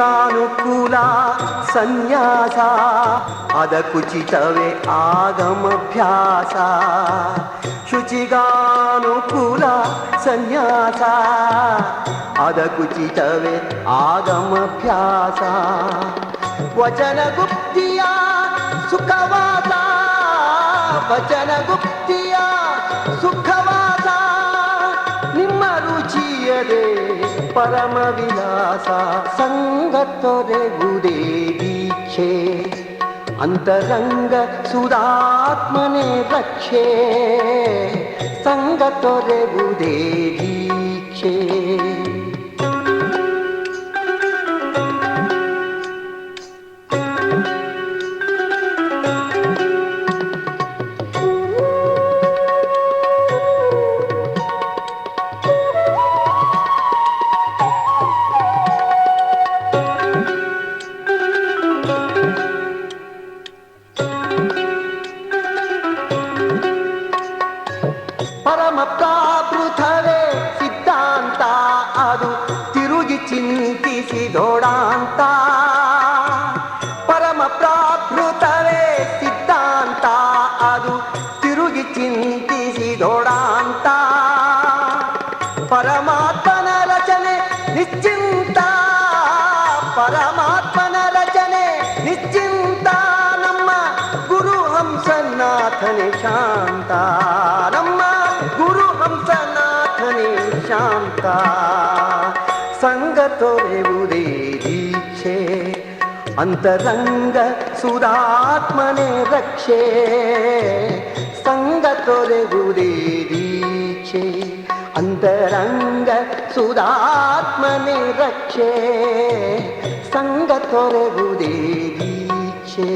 ಶುಚಿಗಾನುಕೂಲ ಸನ್ಯಾಸ ಅದಕುಚಿತವೇ ಆಗಮಭ್ಯಾಸ. ಶುಚಿಗಾನುಕೂಲ ಸನ್ಯಾಸ ಅದಕುಚಿತವೇ ಆಗಮಭ್ಯಾಸ. ವಚನ ಗುಪ್ತಿಯ ಸುಖವಾದ ವಚನ ಗುಪ್ತಿಯ ಪರಮ ವಿಲಾಸ ಸಂಗ ತೊರೆಗುವುದೇ ದೀಕ್ಷೆ ಅಂತರಂಗ ಸುಧಾತ್ಮನೆ ರಕ್ಷೆ ಸಂಗ ತೊರೆಗುವುದೇ ಪರಮ ಪ್ರಾಭೃತವೇ ಸಿದ್ಧಾಂತ ಅದು ತಿರುಗಿ ಚಿಂತಿಸಿದೋಡಾಂತ ಪರಮ ಪ್ರಾಭೃತವೇ ಸಿದ್ಧಾಂತ ಅದು ತಿರುಗಿ ಚಿಂತಿಸಿದೋಡಾಂತ ಪರಮಾತ್ಮನ ರಚನೆ ನಿಶ್ಚಿಂತ ಪರಮಾತ್ಮನ ರಚನೆ ನಿಶ್ಚಿಂತ ನಮ್ಮ ಗುರು ಹಂಸನಾಥನೆ ಶಾಂತ ನಮ್ಮ ಗುರು ಹಂಸನಾಥನೆ ಶಾಂತ ಸಂಗ ತೊರೆಯುವುದೇ ದೀಕ್ಷೆ ಅಂತರಂಗ ಸುಧಾತ್ಮನೆ ರಕ್ಷೆ ಸಂಗ ತೊರೆಯುವುದೇ ದೀಕ್ಷೆ ಅಂತರಂಗ ಸುಧಾತ್ಮನೆ ರಕ್ಷೆ ಸಂಗ ತೊರೆಯುವುದೇ ದೀಕ್ಷೆ